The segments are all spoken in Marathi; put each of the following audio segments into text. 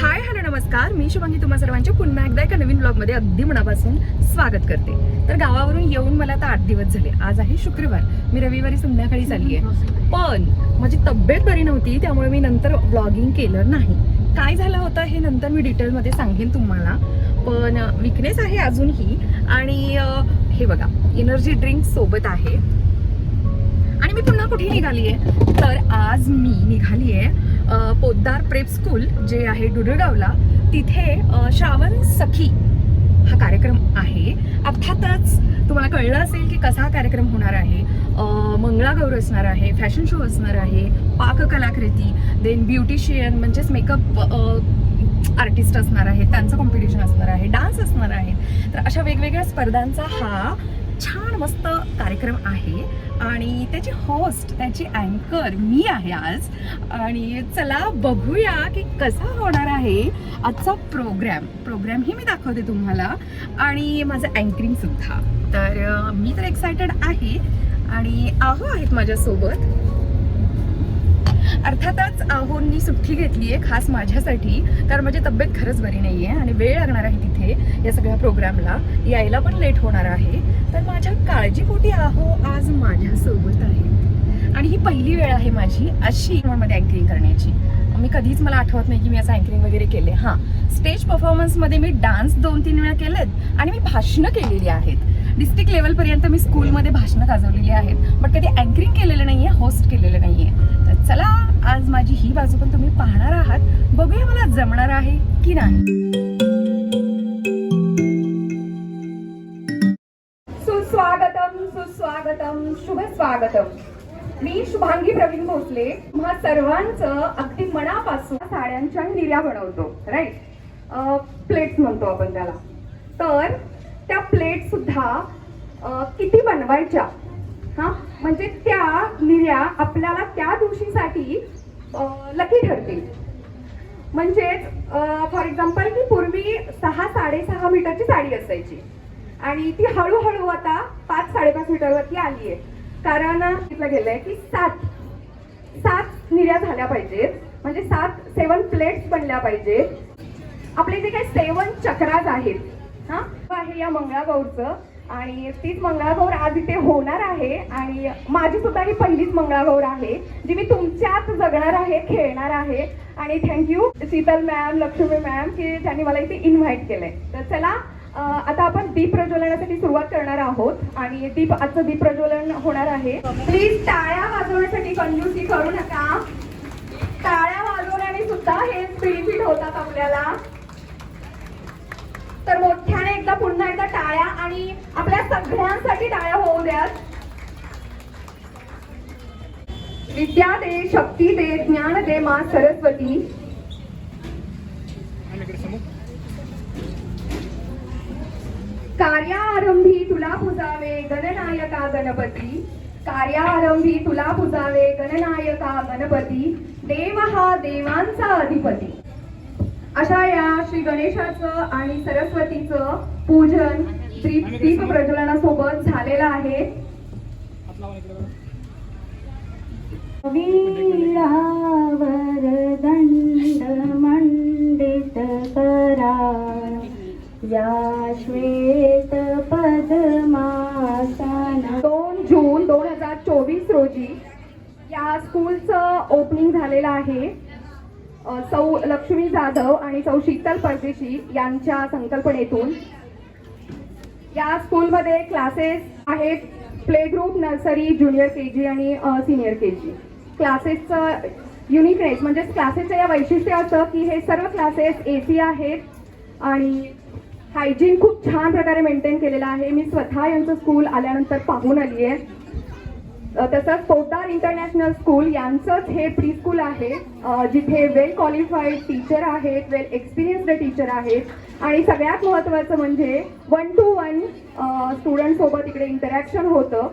हाय हॅलो नमस्कार. मी शुभांगी तुम्हा सर्वांचे पुन्हा एकदा एका नवीन ब्लॉगमध्ये अगदी मनापासून स्वागत करते. तर गावावरून येऊन मला आता आठ दिवस झाले. आज आहे शुक्रवार. मी रविवारी संध्याकाळी चालली आहे पण माझी तब्येत बरी नव्हती त्यामुळे मी नंतर ब्लॉगिंग केलं नाही. काय झालं होतं हे नंतर मी डिटेलमध्ये सांगेन तुम्हाला. पण विकनेस आहे अजूनही. आणि हे बघा एनर्जी ड्रिंक सोबत आहे. आणि मी पुन्हा कुठे निघाली आहे तर आज मी निघाली आहे पोद्दार प्रेप स्कूल जे आहे डुडगावला तिथे श्रावण सखी हा कार्यक्रम आहे. अर्थातच तुम्हाला कळलं असेल की कसा हा कार्यक्रम होणार आहे. मंगळागौर असणार आहे फॅशन शो असणार आहे पाककलाकृती देन ब्युटिशियन म्हणजेच मेकअप आर्टिस्ट असणार आहे त्यांचं कॉम्पिटिशन असणार आहे डान्स असणार आहे. तर अशा वेगवेगळ्या स्पर्धांचा हा छान मस्त कार्यक्रम आहे. आणि त्याची होस्ट त्याची अँकर मी आहे आज. आणि चला बघूया की कसा होणार आहे आजचा प्रोग्रॅम प्रोग्रॅम ही मी दाखवते तुम्हाला. आणि माझं अँकरिंग सुद्धा. तर मी तर एक्सायटेड आहे. आणि आहो आहेत माझ्यासोबत. अर्थातच आहोंनी सुट्टी घेतली आहे खास माझ्यासाठी. कारण माझी तब्येत खरंच बरी नाही आहे आणि वेळ लागणार आहे तिथे या सगळ्या प्रोग्रामला यायला पण लेट होणार आहे. तर माझ्या काळजीपोटी आहो आज माझ्यासोबत आहे. आणि ही पहिली वेळ आहे माझी अशी मध्ये अँकरिंग करण्याची. मी कधीच मला आठवत नाही की मी असं अँकरिंग वगैरे केले. हां स्टेज परफॉर्मन्समध्ये मी डान्स दोन तीन वेळा केलेत आणि मी भाषणं केलेली आहेत. डिस्ट्रिक्ट लेवलपर्यंत मी स्कूलमध्ये भाषणं गाजवलेली आहेत. बट कधी अँकरिंग केलेलं नाही आहे होस्ट केलेलं नाही आहे तर चला आज माझी ही बाजू पण तुम्ही पाहणार आहात. बघूया मला जमणार आहे की नाही. स्वागतम शुभ स्वागतम. मी शुभांगी प्रवीण भोसले. तुम्हा सर्वांचं अगदी मनापासून साड्यांच्या निर्या बनवतो राईट प्लेट्स म्हणतो आपण त्याला. तर त्या प्लेट सुद्धा किती बनवायच्या? हा? म्हणजे त्या निर्या आपल्याला त्या दिवशीसाठी लकी ठरतील. म्हणजेच फॉर एक्झाम्पल की पूर्वी सहा साडेसहा मीटरची साडी असायची. आणि ती हळूहळू आता पाच साडेपाच मीटरवरती आली आहे कारण तिथलं गेलंय की सात. सात निर्या झाल्या पाहिजेत. म्हणजे सात सेवन प्लेट्स बनल्या पाहिजेत. आपले जे काही सेवन चक्राज आहेत. हा? आहे या मंगळागौरचं. आणि तीच मंगळागौर आज इथे होणार आहे. आणि माझी सुद्धा ही पहिलीच मंगळागौर आहे जी मी तुमच्यात जगणार आहे खेळणार आहे. आणि thank you Sheetal ma'am Lakshmi ma'am की त्यांनी मला इथे इन्व्हाइट केलंय. तर चला आता आपण दीप प्रज्वलनासाठी सुरुवात करणार आहोत आणि दीप आजचं दीप प्रज्वलन होणार आहे. प्लीज टाळ्या वाजवण्यासाठी कंजूसी करू नका. टाळ्या वाजवण्याने सुद्धा हे बेनिफिट होतात आपल्याला. तर मोठ्याने एकदा पुन्हा एकदा टाळ्या आणि आपल्या सगळ्यांसाठी टाळ्या होऊ द्यात. विद्या दे शक्ती दे ज्ञान दे मा सरस्वती. कार्यारंभी तुला पुजावे गणनायका गणपती. कार्यारंभी तुला पुजावे गणनायका गणपती. देव हा देवांचा अधिपती. अशा या श्री गणेशाचं आणि सरस्वतीचं पूजन दीप प्रज्वलनासोबत झालेलं आहे. वीणावरदण्डमण्डित करा या श्वेत दोन जून दोन हजार चोवीस रोजी या स्कूलचं ओपनिंग झालेलं आहे. सौ लक्ष्मी जाधव आणि सौ शीतल परदेशी यांच्या संकल्पनेतून. या स्कूलमध्ये क्लासेस आहेत play group nursery junior K G आणि सिनियर के जी क्लासेसचं युनिकनेस म्हणजे क्लासेसचं या वैशिष्ट्य असं की हे सर्व क्लासेस ए सी आहेत आणि हायजीन खूप छान प्रकारे मेंटेन केलेलं आहे. मी स्वतः यांचं स्कूल आल्यानंतर पाहून आली आहे तसंच पोटार इंटरनॅशनल स्कूल यांचंच हे प्री स्कूल आहे जिथे वेल क्वालिफाईड टीचर आहेत वेल एक्सपिरियन्स्ड टीचर आहेत. आणि सगळ्यात महत्त्वाचं म्हणजे वन टू वन स्टुडंट सोबत इकडे इंटरॅक्शन होतं.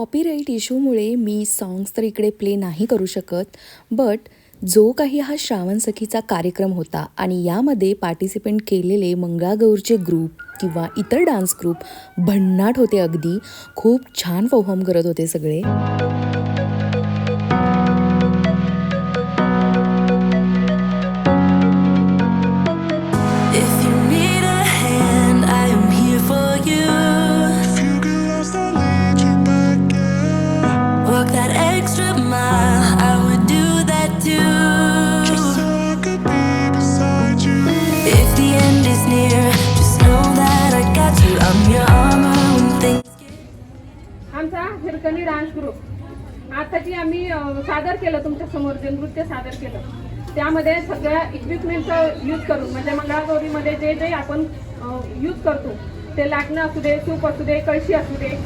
कॉपीराईट इश्यूमुळे मी सॉंग्स तर इकडे प्ले नाही करू शकत बट जो काही हा श्रावण सखीचा कार्यक्रम होता आणि यामध्ये पार्टिसिपेंट केलेले मंगळागौरचे ग्रुप किंवा इतर डान्स ग्रुप भन्नाट होते अगदी. खूप छान परफॉर्म करत होते सगळे. आमचा हिरकणी डान्स ग्रुप आता जी आम्ही सादर केलं तुमच्यासमोर जे नृत्य सादर केलं त्यामध्ये सगळ्या इक्विपमेंटचा यूज करून म्हणजे मंगळागौरीमध्ये जे जे आपण यूज करतो ते लाटणं असू दे सूप असू दे कळशी असू दे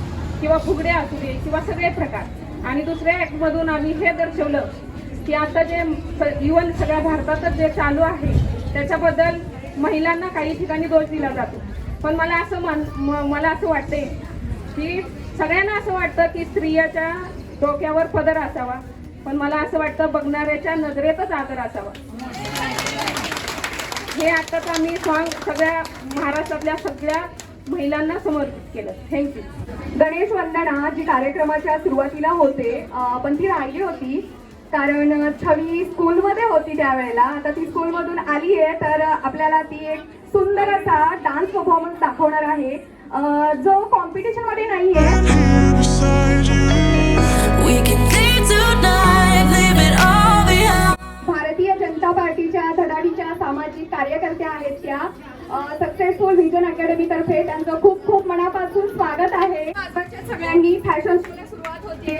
किंवा फुगडे असू दे किंवा सगळे प्रकार. आणि दुसऱ्या ॲक्टमधून आम्ही हे दर्शवलं की आता जे इवन सगळ्या भारतातच जे चालू आहे त्याच्याबद्दल महिलांना काही ठिकाणी दोष दिला जातो. पण मला असं मान म- मला असं वाटते की सगळ्यांना असं वाटतं की स्त्रियाच्या डोक्यावर पदर असावा. पण मला असं वाटतं बघणाऱ्याच्या नजरेतच आदर असावा. हे आत्ताच आम्ही सॉंग सगळ्या महाराष्ट्रातल्या सगळ्या महिलांना समर्पित केलं. थँक्यू गणेश वंदना जी कार्यक्रमाच्या सुरुवातीला होते पण ती राहिली होती कारण छवी स्कूलमध्ये होती त्यावेळेला. आता ती स्कूलमधून आली आहे तर आपल्याला ती एक सुंदर असा डान्स परफॉर्मन्स दाखवणार आहे. जो कॉम्पिटिशनमध्ये नाहीये. Here beside you. we can leave tonight, leave it all behind. Bharatiya Janata पार्टीच्या धडाडीच्या सामाजिक कार्यकर्त्या आहेत त्या. सक्सेसफुल व्हिजन अकॅडमी तर्फे त्यांचं खूप खूप मनापासून स्वागत आहे. आताच्या सगळ्यांनी फॅशन शोला सुरुवात होते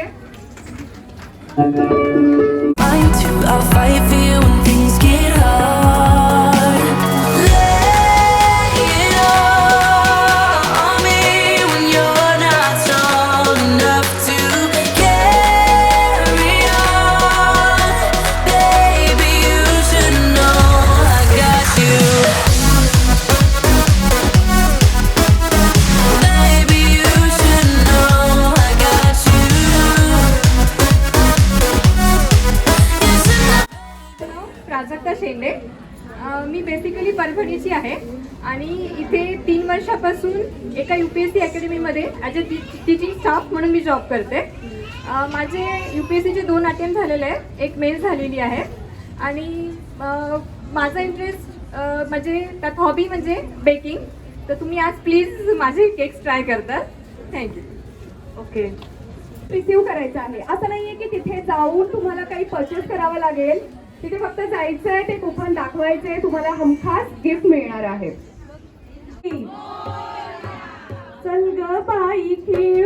आणि इथे तीन वर्षापासून एका यू पी एस सी अकॅडमीमध्ये ॲज अ टीचिंग स्टाफ म्हणून मी जॉब करते. माझे यू पी एस सीचे दोन अटेम्प्ट झालेले आहेत. एक मेल झालेली आहे. आणि माझा इंटरेस्ट म्हणजे त्यात हॉबी म्हणजे बेकिंग तर तुम्ही आज प्लीज माझे केक्स ट्राय करतात थँक्यू ओके. रिसिव्ह करायचं आहे. असं नाही आहे की तिथे जाऊन तुम्हाला काही परचेस करावं लागेल. तिथे फक्त जायचं आहे ते कुपन दाखवायचे तुम्हाला हमखास गिफ्ट मिळणार आहे. चल ग बाई खेळ.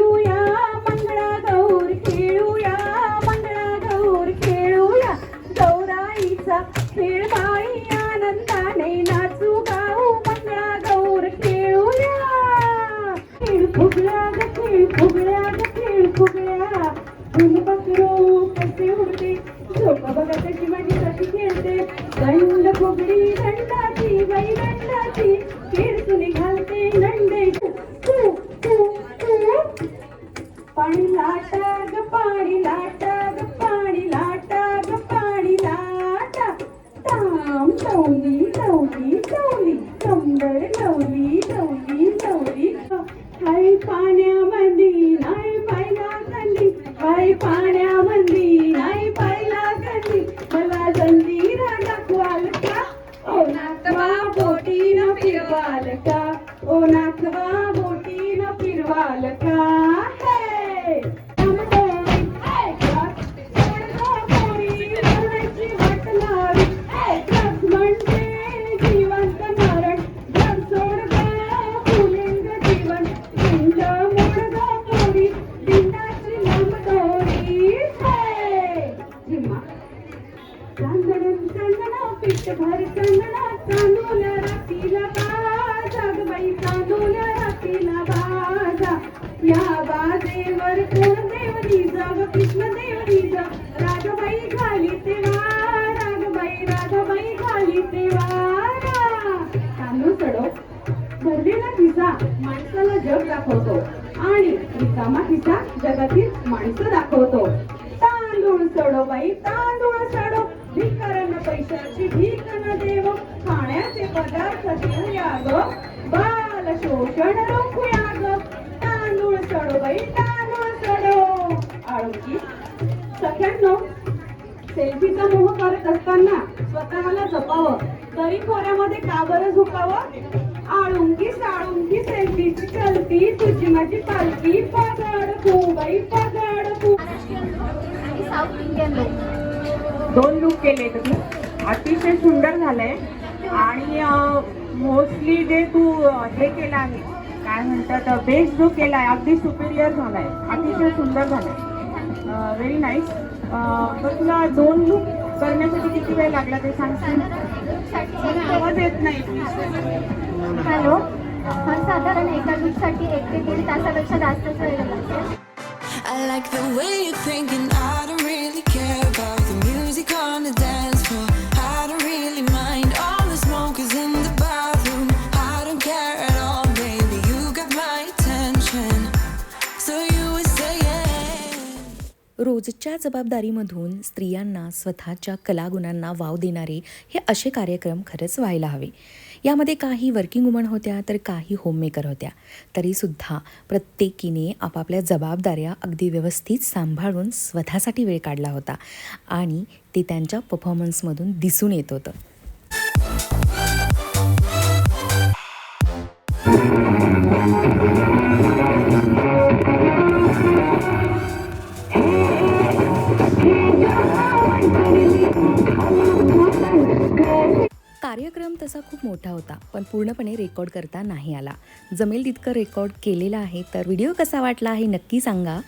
पाण्यामध्ये नाही पाहिला कधी हाय पाण्यामध्ये या बाजेवर कोण देवरी जाग कृष्णदेव देवरी जा रागबाई घाली तेव्हा रागबाई रागबाई घाली तेव्हा. तांदूळ चढव. भरलेला भिजा माणसाला जग दाखवतो. आणि रिकामा खिसा जगातील माणसं दाखवतो. तांदूळ सोडो बाई तांदूळ सोडो भिकाऱ्यांना पैशाची भीक न देव. खाण्याचे पदार्थ देऊया ग. बाल शोषण रोखूया सोडो बाई तांदूळ सोडो. आळुकी सगळ्यांनो सेल्फीचा मोह करत असताना स्वतःला जपावं. तरी खोऱ्यामध्ये का बरं झुकावं? आळुंकी साळुंकी सेल्फीची चलती तुझी माझी पालखी. पगाड बाई पगाड आणि साऊथ इंडियन लोक दोन लुक केले तुम्ही अतिशय सुंदर झालंय. आणि मोस्टली जे तू हे केलं आहे काय म्हणतात बेस्ट जो केलाय अगदी सुपिरियर झालाय. अतिशय सुंदर झालाय. व्हेरी नाईस तर तुला दोन लुक करण्यासाठी किती वेळ लागला ते सांगशील? आवाज येत नाही. हॅलो? हा साधारण एका लूकसाठी एक ते दीड तासापेक्षा जास्तच वेळ लागतो I like the way you think, and I don't really care about the music on the dance रोजच्या जबाबदारीमधून स्त्रियांना स्वतःच्या कलागुणांना वाव देणारे हे असे कार्यक्रम खरंच व्हायला हवे. यामध्ये काही वर्किंग वुमन होत्या तर काही होममेकर होत्या. तरीसुद्धा प्रत्येकीने आपापल्या जबाबदाऱ्या अगदी व्यवस्थित सांभाळून स्वतःसाठी वेळ काढला होता आणि ते त्यांच्या परफॉर्मन्समधून दिसून येत होतं. कार्यक्रम तसा खूप मोठा होता पण पूर्णपणे रेकॉर्ड करता नाही आला. जमेल तितकं रेकॉर्ड केलेलं आहे तर व्हिडिओ कसा वाटला हे नक्की सांगा.